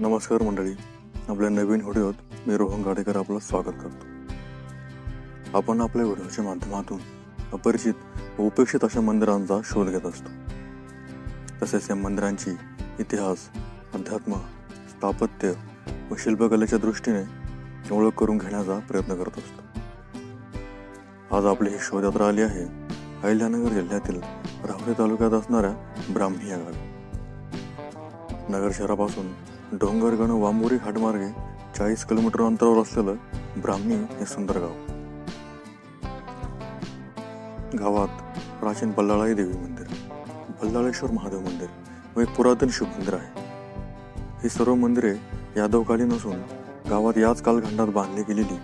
नमस्कार मंडळी. आपल्या नवीन व्हिडिओत मी रोहन गाडेकर आपलं स्वागत करतो. आपण आपल्या व्हिडिओच्या माध्यमातून अपरिचित व उपेक्षित अशा मंदिरांचा शोध घेत असतो. तसेच या मंदिरांची इतिहास अध्यात्म स्थापत्य व शिल्पकलेच्या दृष्टीने ओळख करून घेण्याचा प्रयत्न करत असतो. आज आपली ही शोधयात्रा आली आहे अहिल्यानगर जिल्ह्यातील राहुरी तालुक्यात असणाऱ्या ब्राह्मी या गावी. नगर शहरापासून डोंगरगण वांबोरी घाटमार्गे चाळीस किलोमीटर अंतरावर असलेलं ब्राह्मी हे सुंदर गाव. गावात प्राचीन बल्लाळाई देवी मंदिर बल्लाळेश्वर महादेव मंदिर व एक पुरातन शिव मंदिर आहे. ही सर्व मंदिरे यादवकालीन असून गावात याच कालखंडात बांधली गेलेली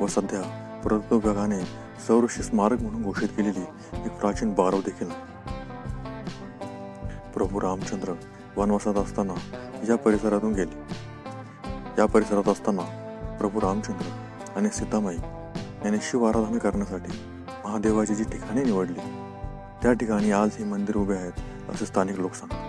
व सध्या पुरातत्व विभागाने सौरशी स्मारक म्हणून घोषित केलेली एक प्राचीन बारव देखील आहे. प्रभू रामचंद्र वनवासात असताना या परिसरातून गेले या परिसरात असताना प्रभू रामचंद्र आणि सीतामाई यांनी शिव आराधना करण्यासाठी महादेवाची जी ठिकाणे निवडली त्या ठिकाणी आज हे मंदिर उभे आहेत असे स्थानिक लोक सांगतात.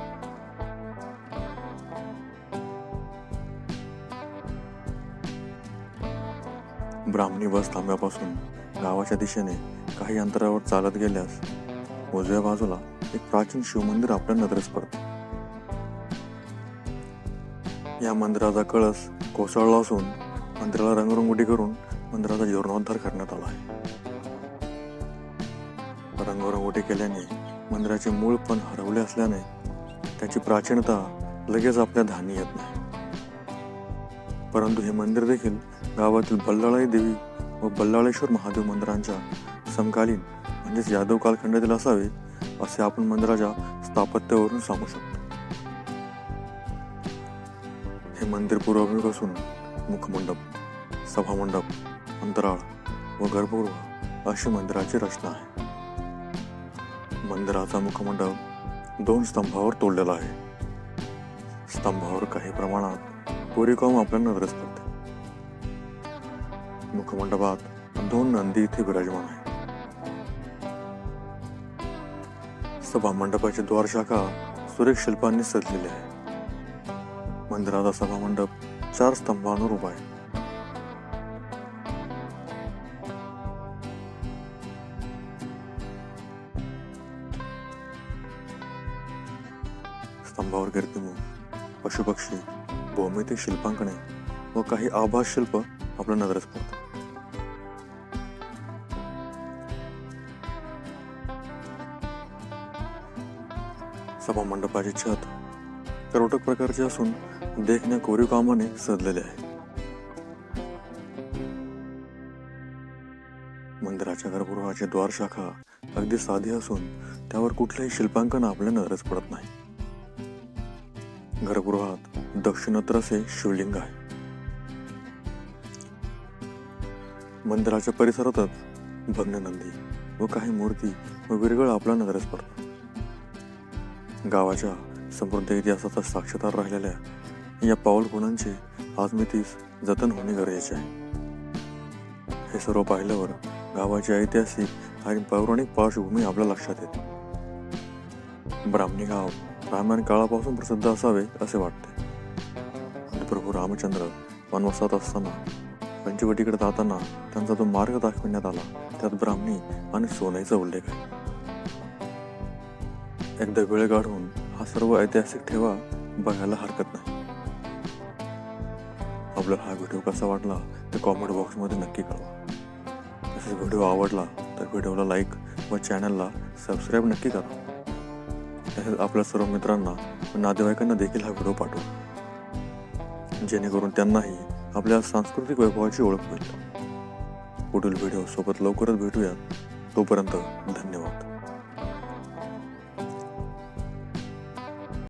ब्राह्मणी बस थांब्यापासून गावाच्या दिशेने काही अंतरावर चालत गेल्यास उजव्या बाजूला एक प्राचीन शिवमंदिर आपल्या नजरेस पडते. या मंदिराचा कळस कोसळला असून मंदिराला रंगरंगोटी करून मंदिराचा जीर्णोद्धार करण्यात आला आहे. रंगरंगोटी केल्याने मंदिराचे मूळ पण हरवले असल्याने त्याची प्राचीनता लगेच आपल्या धानी येत नाही. परंतु हे मंदिर देखील गावातील बल्लाळाई देवी व बल्लाळेश्वर महादेव मंदिरांच्या समकालीन म्हणजेच यादव कालखंडातील असावे असे आपण मंदिराच्या स्थापत्यावरून सांगू शकतो. हे मंदिर पूर्वाभिमुख असून मुखमंडप सभामंडप अंतराळ व गर्भगृह अशी मंदिराची रचना आहे. मंदिराचा मुखमंडप दोन स्तंभावर तोडलेला आहे. स्तंभावर काही प्रमाणात कोरीकॉम आपल्या नजरेस पडते. मुखमंडपात दोन नंदी इथे विराजमान आहे सभामंडपाची द्वारशाखा सुरेख शिल्पांनी सजलेली आहे. मंदिराचा सभा मंडप चार स्तंभांवर उभा आहे. स्तंभावर कीर्तिमुख पशुपक्षी भौमितिक शिल्पांकने व काही आभास शिल्प आपल्या नजरेस पडतात. सभा मंडपाची छत करोटक प्रकारचे असून देखण्या कोरीव कामाने सजलेले आहे मंदिराच्या गर्भगृहाची द्वार शाखा अगदी साधी असून त्यावर कुठलेही शिल्पांकन आपल्या नजरेस पडत नाही. गर्भगृहात दक्षिणोत्तर असे शिवलिंग आहे. मंदिराच्या परिसरातच भग्ननंदी व काही मूर्ती व विरगळ आपल्या नजरेस पडतात. गावाच्या समृद्ध इतिहासाचा साक्षीदार राहिलेल्या या पाऊल गुणांचे आजमितीस जतन होणे गरजेचे आहे. हे सर्व पाहिल्यावर गावाची ऐतिहासिक आणि पौराणिक पार्श्वभूमी आपल्या लक्षात येते. ब्राह्मणी गाव रामायण काळापासून प्रसिद्ध असावे असे वाटते. आणि प्रभू रामचंद्र वनवासात असताना पंचवटीकडे जाताना त्यांचा जो मार्ग दाखविण्यात आला. त्यात ब्राह्मणी आणि सोन्याचा उल्लेख आहे. एकदा वेळ काढून हा सर्व ऐतिहासिक ठेवा बघायला हरकत नाही. आपल्याला हा व्हिडिओ कसा वाटला ते कॉमेंट बॉक्समध्ये नक्की कळवा. तसेच व्हिडिओ आवडला तर व्हिडिओला लाईक व चॅनलला सबस्क्राईब नक्की करा. तसेच आपल्या सर्व मित्रांना व नातेवाईकांना देखील हा व्हिडिओ पाठवा. जेणेकरून त्यांनाही आपल्या सांस्कृतिक वैभवाची ओळख होईल पुढील व्हिडिओ सोबत लवकरच भेटूया तोपर्यंत धन्यवाद.